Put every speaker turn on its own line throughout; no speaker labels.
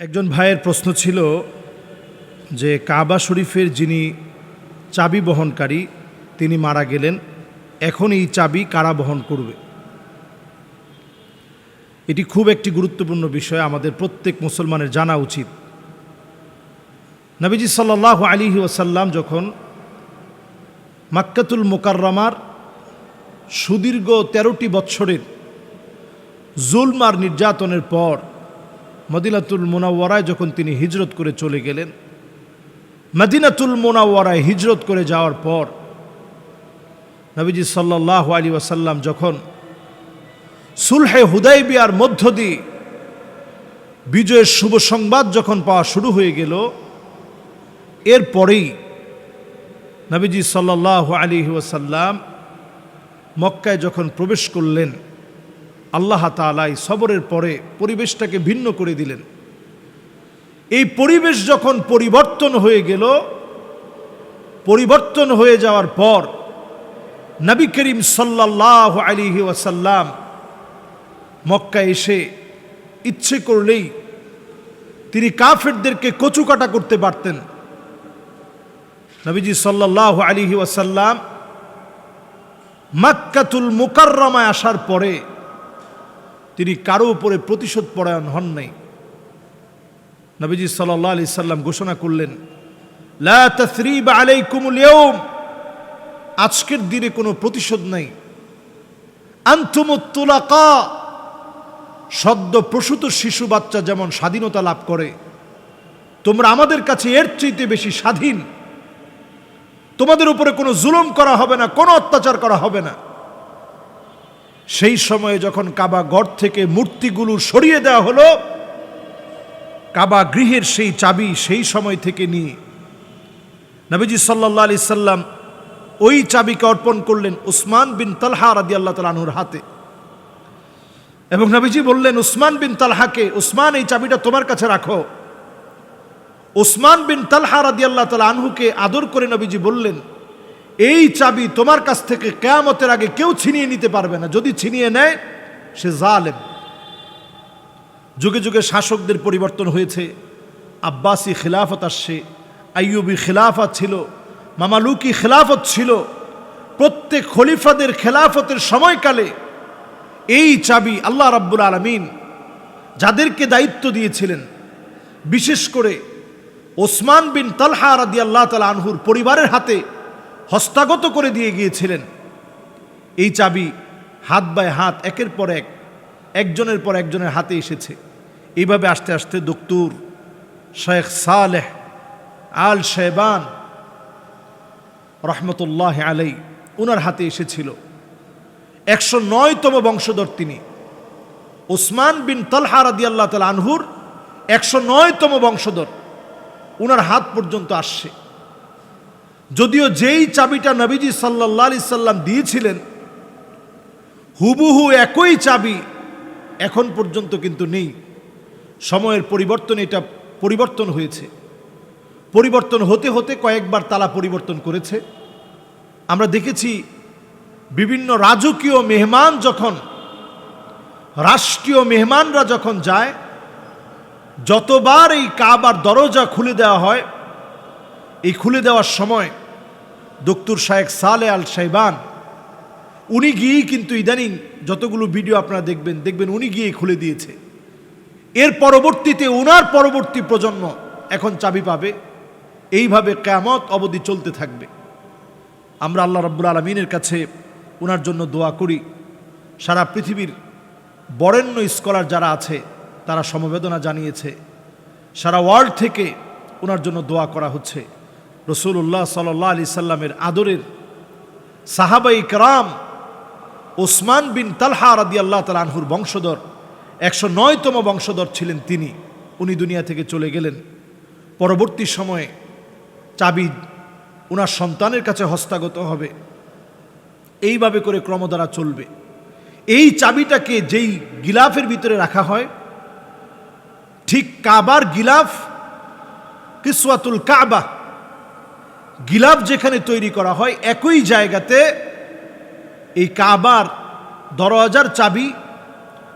একজন ভাইয়ের প্রশ্ন ছিল যে কাবা শরীফের যিনি চাবি বহনকারী, তিনি মারা গেলেন, এখন এই চাবি কারা বহন করবে? এটি খুব একটি গুরুত্বপূর্ণ বিষয়, আমাদের প্রত্যেক মুসলমানের জানা উচিত। নবীজি সাল্লাহ আলিহি ওসাল্লাম যখন মাক্কাতুল মোকাররমার সুদীর্ঘ তেরোটি বৎসরের জুলমার নির্যাতনের পর মদিনাতুল মোনাওয়ারায় যখন তিনি হিজরত করে চলে গেলেন, মদিনাতুল মোনাওয়ারায় হিজরত করে যাওয়ার পর নবীজি সাল্লাহ আলী ওয়াসাল্লাম যখন সুলহে হুদাইবিয়ার মধ্য দিয়ে বিজয়ের শুভ সংবাদ যখন পাওয়া শুরু হয়ে গেল এরপরেই নবীজি সাল্লাহ আলী ওয়াসাল্লাম মক্কায় যখন প্রবেশ করলেন আল্লাহ তালাই সবরের পরে পরিবেশটাকে ভিন্ন করে দিলেন। এই পরিবেশ যখন পরিবর্তন হয়ে গেল, পরিবর্তন হয়ে যাওয়ার পর নবী করিম সাল্লাহ আলিহি ওয়াসাল্লাম মক্কা এসে ইচ্ছে করলেই তিনি কাফেরদেরকে কচুকাটা করতে পারতেন। নবীজি সাল্লাহ আলিহি ওয়াসাল্লাম মাক্কাতুল মুকাররমায় আসার পরে তিনি কারও উপরে প্রতিশোধ পরায়ণ হন নাই। নবীজি সাল্লাহ আলি সাল্লাম ঘোষণা করলেন আজকের দিনে কোনো প্রতিশোধ নাই। সদ্য প্রসূত শিশু বাচ্চা যেমন স্বাধীনতা লাভ করে, তোমরা আমাদের কাছে এর চাইতে বেশি স্বাধীন। তোমাদের উপরে কোনো জুলুম করা হবে না, কোনো অত্যাচার করা হবে না। সেই সময়ে যখন কাবা গড় থেকে মূর্তিগুলো সরিয়ে দেওয়া হলো, কাবা গৃহের সেই চাবি সেই সময় থেকে নিয়ে নবীজি সাল্লাহ আলি সাল্লাম ওই চাবিকে অর্পণ করলেন উসমান বিন তালহা রাদি আল্লাহ তালাহুর হাতে। এবং নবীজি বললেন, উসমান বিন তালহাকে, উসমান, এই চাবিটা তোমার কাছে রাখো। উসমান বিন তালহা রাদি আল্লাহ তালা আনহুকে আদর করে নবীজি বললেন এই চাবি তোমার কাছ থেকে কেয়ামতের আগে কেউ ছিনিয়ে নিতে পারবে না। যদি ছিনিয়ে নেয়, সে জালেম। যুগে যুগে শাসকদের পরিবর্তন হয়েছে। আব্বাসি খিলাফত আসছে, আইয়ুবি খিলাফত ছিল, মামালুকি খিলাফত ছিল। প্রত্যেক খলিফাদের খেলাফতের সময়কালে এই চাবি আল্লাহ রাব্বুল আলমিন যাদেরকে দায়িত্ব দিয়েছিলেন, বিশেষ করে ওসমান বিন তালহা রাদি আল্লাহ তালা আনহুর পরিবারের হাতে হস্তাগত করে দিয়ে গিয়েছিলেন। এই চাবি হাত বাই হাত, একের পর এক, একজনের পর একজনের হাতে এসেছে। এইভাবে আস্তে আস্তে দক্তুর শেখ সালেহ আল শেবান রহমতুল্লাহ আলাই ওনার হাতে এসেছিল। একশো নয়তম বংশধর তিনি। ওসমান বিন তলহা রাদি আল্লাহ তাল আনহুর একশো নয়তম বংশধর। ওনার হাত পর্যন্ত আসছে। যদিও যেই চাবিটা নবীজি সাল্লাহ আলি সাল্লাম দিয়েছিলেন, হুবুহু একই চাবি এখন পর্যন্ত কিন্তু নেই। সময়ের পরিবর্তন, এটা পরিবর্তন হয়েছে। পরিবর্তন হতে হতে কয়েকবার তালা পরিবর্তন করেছে। আমরা দেখেছি বিভিন্ন রাজকীয় মেহমান যখন, রাষ্ট্রীয় মেহমানরা যখন যায়, যতবার এই কাবার দরজা খুলে দেওয়া হয়, এই খুলে দেওয়ার সময় দক্তুর শায়েক সালে আল সাইবান উনি গিয়েই কিন্তু ইদানিং যতগুলো ভিডিও আপনারা দেখবেন দেখবেন উনি গিয়ে খুলে দিয়েছে। এর পরবর্তীতে ওনার পরবর্তী প্রজন্ম এখন চাবি পাবে। এইভাবে কেমত অবধি চলতে থাকবে। আমরা আল্লাহ রব্বুল আলমিনের কাছে ওনার জন্য দোয়া করি। সারা পৃথিবীর বরেণ্য স্কলার যারা আছে, তারা সমবেদনা জানিয়েছে। সারা ওয়ার্ল্ড থেকে ওনার জন্য দোয়া করা হচ্ছে। রসুল্লাহ সাল্লাহ আলি সাল্লামের আদরের সাহাবাই কারাম ওসমান বিন তালহা রাদি আল্লাহ তাল আনহুর বংশধর, একশো নয়তম বংশধর ছিলেন তিনি। উনি দুনিয়া থেকে চলে গেলেন। পরবর্তী সময়ে চাবি ওনার সন্তানের কাছে হস্তাগত হবে। এইভাবে করে ক্রমধারা চলবে। এই চাবিটাকে যেই গিলাফের ভিতরে রাখা হয়, ঠিক কাবার গিলাফ কিসওয়াতুল কাবা গিলাফ যেখানে তৈরি করা হয়, একই জায়গাতে এই কাবার দরওয়াজার চাবি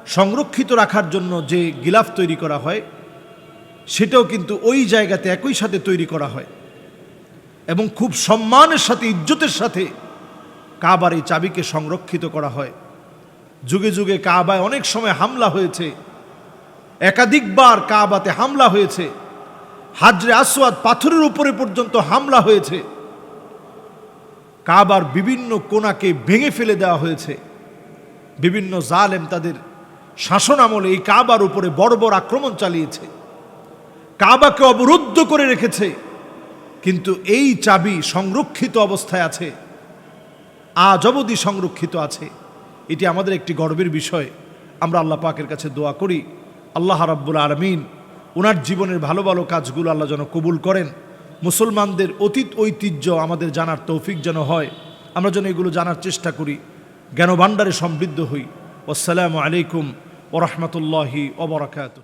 সংরক্ষিত রাখার জন্য যে গিলাফ তৈরি করা হয়, সেটাও কিন্তু ওই জায়গাতে একই সাথে তৈরি করা হয়। এবং খুব সম্মানের সাথে, ইজ্জতের সাথে কাবার এই চাবিকে সংরক্ষিত করা হয়। যুগে যুগে কাবায় অনেক সময় হামলা হয়েছে। একাধিকবার কাবাতে হামলা হয়েছে। হাজরে আসওয়াদ পাথরের উপরে পর্যন্ত হামলা হয়েছে। কাবার বিভিন্ন কোনাকে ভেঙে ফেলে দেওয়া হয়েছে। বিভিন্ন জালেম তাদের শাসন আমলে এই কাবার উপরে বড় বড় আক্রমণ চালিয়েছে। কাবাকে অবরুদ্ধ করে রেখেছে। কিন্তু এই চাবি সংরক্ষিত অবস্থায় আছে। আজ অবধি সংরক্ষিত আছে। এটি আমাদের একটি গর্বের বিষয়। আমরা আল্লাহ পাকের কাছে দোয়া করি। আল্লাহ রাব্বুল আলমিন ওনার জীবনের ভালো ভালো কাজগুলো আল্লাহ যেন কবুল করেন। মুসলমানদের অতীত ঐতিহ্য আমাদের জানার তৌফিক যেন হয়। আমরা যেন এগুলো জানার চেষ্টা করি। জ্ঞানভাণ্ডারে সমৃদ্ধ হই। আসসালামু আলাইকুম ওরহমতুল্লাহি ওবরাকাত